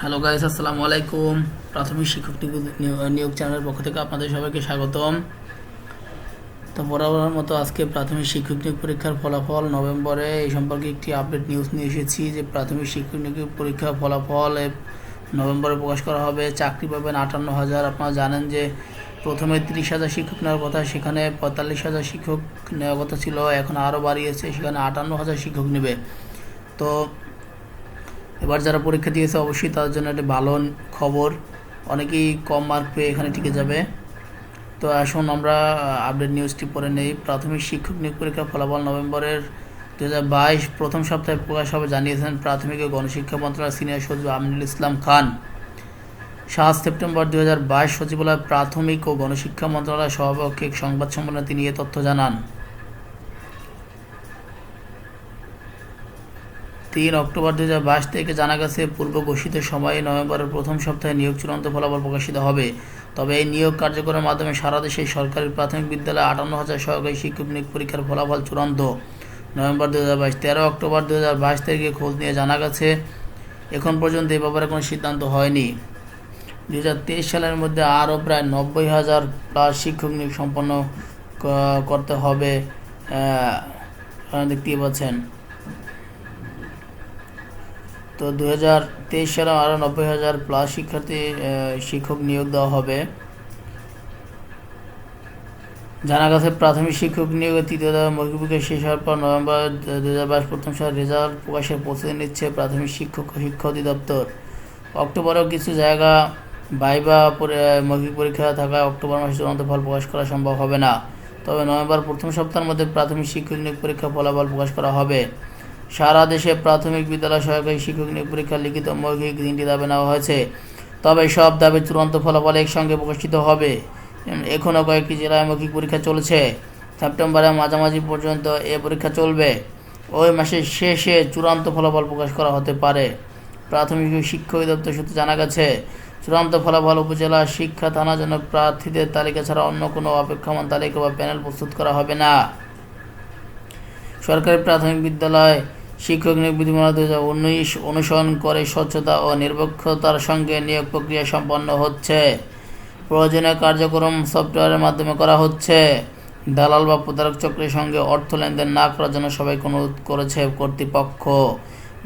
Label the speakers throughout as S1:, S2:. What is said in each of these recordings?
S1: Hello guys আসসালামু আলাইকুম। প্রাথমিক শিক্ষক নিয়োগ- চ্যানেলের পক্ষ থেকে আপনাদের সবাইকে স্বাগতম। তো বরাবরের মতো আজকে প্রাথমিক শিক্ষক নিয়োগ পরীক্ষার ফলাফল নভেম্বরে এই সম্পর্কে একটি আপডেট নিউজ নিয়ে এসেছি যে প্রাথমিক শিক্ষক নিয়োগ পরীক্ষার ফলাফল নভেম্বরে প্রকাশ করা হবে। চাকরি পাবেন আটান্ন হাজার। আপনারা জানেন যে প্রথমে তিরিশ হাজার শিক্ষক নেওয়ার কথা, সেখানে পঁয়তাল্লিশ হাজার শিক্ষক নেওয়ার কথা ছিল, এখন আরও বাড়িয়েছে, সেখানে আটান্ন হাজার শিক্ষক নেবে। তো এবার যারা পরীক্ষা দিয়েছে, অবশ্যই তাদের জন্য একটা ভালো খবর। অনেকেই কম মার্ক পেয়ে এখানে টিকে যাবে। তো আসুন আমরা আপডেট নিউজটি পড়ে নেই। প্রাথমিক শিক্ষক নিয়োগ পরীক্ষার ফলাফল নভেম্বরের দু হাজার বাইশ প্রথম সপ্তাহে প্রকাশ হবে, জানিয়েছেন প্রাথমিক ও গণশিক্ষা মন্ত্রণালয়ের সিনিয়র সচিব আমিনুল ইসলাম খান। সাত সেপ্টেম্বর দু হাজার বাইশ সচিবালয় প্রাথমিক ও গণশিক্ষা মন্ত্রণালয় সভাপক্ষে সংবাদ সম্মেলনে তিনি এ তথ্য জানান। তিন অক্টোবর দু হাজার বাইশ থেকে জানা গেছে পূর্ব ঘোষিত সময়ে নভেম্বরের প্রথম সপ্তাহে নিয়োগ চূড়ান্ত ফলাফল প্রকাশিত হবে। তবে এই নিয়োগ কার্যক্রমের মাধ্যমে সারা দেশে সরকারি প্রাথমিক বিদ্যালয়ে আটান্ন হাজার সহকারী শিক্ষক নিয়োগ পরীক্ষার ফলাফল চূড়ান্ত। নভেম্বর দু হাজার বাইশ, তেরো অক্টোবর দু হাজার বাইশ তারিখে খোঁজ নিয়ে জানা গেছে, এখন পর্যন্ত এ ব্যাপারে কোনো সিদ্ধান্ত হয়নি। দু হাজার তেইশ সালের মধ্যে আরও প্রায় নব্বই হাজার প্লাস শিক্ষক নিয়োগ সম্পন্ন করতে হবে দেখতেই পাচ্ছেন। তো দু হাজার তেইশ সালে আরও নব্বই হাজার প্লাস শিক্ষার্থী শিক্ষক নিয়োগ দেওয়া হবে। জানা গেছে প্রাথমিক শিক্ষক নিয়োগের তৃতীয় ধাপ মৌখিক পরীক্ষা শেষ হওয়ার পর নভেম্বর দু হাজার বাইশ প্রথম সাল রেজাল্ট প্রকাশের প্রস্তুতি নিচ্ছে প্রাথমিক শিক্ষক শিক্ষা অধিদপ্তর। অক্টোবরেও কিছু জায়গা পরে- মৌখিক পরীক্ষা থাকায় অক্টোবর মাসে চূড়ান্ত ফল প্রকাশ করা সম্ভব হবে না। তবে নভেম্বর প্রথম সপ্তাহের মধ্যে প্রাথমিক শিক্ষক নিয়োগ পরীক্ষা ফলাফল প্রকাশ করা হবে। সারা দেশে প্রাথমিক বিদ্যালয় সহকারী শিক্ষক নিয়োগ পরীক্ষা লিখিত মৌখিক তিনটি দাবি নেওয়া হয়েছে। তবে সব দাবির চূড়ান্ত ফলাফল একসঙ্গে প্রকাশিত হবে। এখনও কয়েকটি জেলায় মৌখিক পরীক্ষা চলছে। সেপ্টেম্বরের মাঝামাঝি পর্যন্ত এ পরীক্ষা চলবে। ওই মাসের শেষে চূড়ান্ত ফলাফল প্রকাশ করা হতে পারে। প্রাথমিক শিক্ষা অধিদপ্তর সূত্রে জানা গেছে, চূড়ান্ত ফলাফল উপজেলা শিক্ষা থানার জন্য প্রার্থীদের তালিকা ছাড়া অন্য কোনো অপেক্ষমান তালিকা বা প্যানেল প্রস্তুত করা হবে না। সরকারি প্রাথমিক বিদ্যালয় শিক্ষক নিয়োগ বিধিমালা দু হাজার উনিশ অনুসরণ করে স্বচ্ছতা ও নিরপেক্ষতার সঙ্গে নিয়োগ প্রক্রিয়া সম্পন্ন হচ্ছে। প্রয়োজনীয় কার্যক্রম সফটওয়্যারের মাধ্যমে করা হচ্ছে। দালাল বা প্রতারক চক্রের সঙ্গে অর্থ লেনদেন না করার জন্য সবাইকে অনুরোধ করেছে কর্তৃপক্ষ।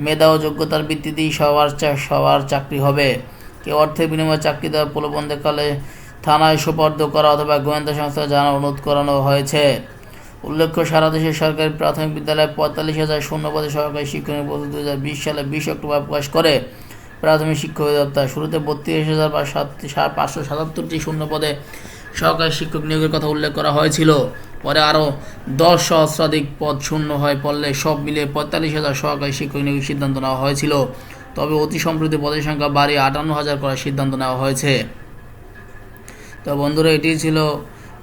S1: মেধা ও যোগ্যতার ভিত্তিতেই সবার সবার চাকরি হবে। কেউ অর্থের বিনিময়ে চাকরি দেওয়ার প্রলোভন থানায় সুপর্দ করা অথবা গোয়েন্দা সংস্থা জানার অনুরোধ করানো হয়েছে। উল্লেখ্য, সারা দেশের সরকারি প্রাথমিক বিদ্যালয়ে পঁয়তাল্লিশ হাজার শূন্য পদে সহকারী শিক্ষক নিয়োগ দু হাজার বিশ সালে বিশ অক্টোবর প্রকাশ করে। প্রাথমিক শিক্ষক অধিদপ্তর শুরুতে বত্রিশ হাজার পাঁচশো সাতাত্তরটি শূন্য পদে সহকারী শিক্ষক নিয়োগের কথা উল্লেখ করা হয়েছিল। পরে আরও দশ সহস্রাধিক পদ শূন্য হয় পড়লে সব মিলিয়ে পঁয়তাল্লিশ হাজার সহকারী শিক্ষক নিয়োগের সিদ্ধান্ত নেওয়া হয়েছিল। তবে অতি সম্প্রতি পদের সংখ্যা বাড়িয়ে আটান্ন হাজার করার সিদ্ধান্ত নেওয়া হয়েছে। তো বন্ধুরা, এটি ছিল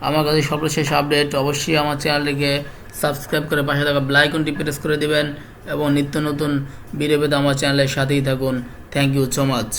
S1: আমার কাছে সর্বশেষ আপডেট, অবশ্যই আমার চ্যানেলটিকে সাবস্ক্রাইব করে পাশে থাকা ব্লাইকনটি প্রেস করে দেবেন এবং নিত্য নতুন ভিডিও আমার চ্যানেলের সাথেই থাকুন। Thank you so much